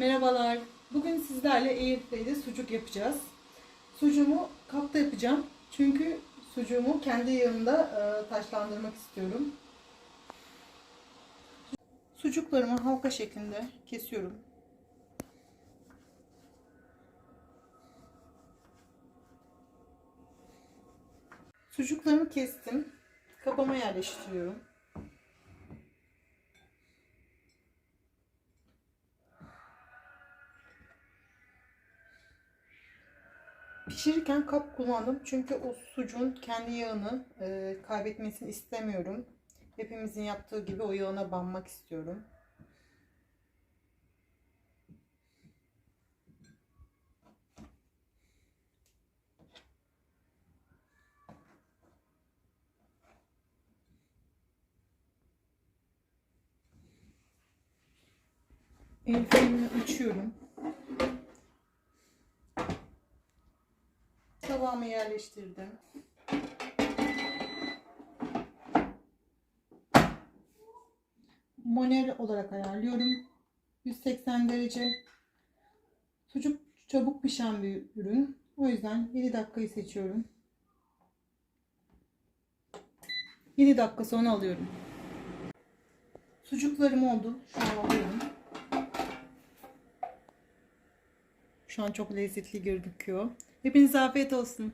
Merhabalar. Bugün sizlerle Airfry'de sucuk yapacağız. Sucuğumu kapta yapacağım. Çünkü sucuğumu kendi yağımda e, taşlandırmak istiyorum. Sucuklarımı halka şeklinde kesiyorum. Sucuklarımı kestim. Kabıma yerleştiriyorum. Pişirirken kap kullandım çünkü o sucuğun kendi yağını e, kaybetmesini istemiyorum. Hepimizin yaptığı gibi o yağına banmak istiyorum. El frenini açıyorum. Tavamı yerleştirdim. Manuel olarak ayarlıyorum. 180 derece. Sucuk çabuk pişen bir ürün. O yüzden 7 dakikayı seçiyorum. 7 dakika sonra alıyorum. Sucuklarım oldu. Şu an alıyorum. Şu an çok lezzetli gözüküyor. Hepinize afiyet olsun.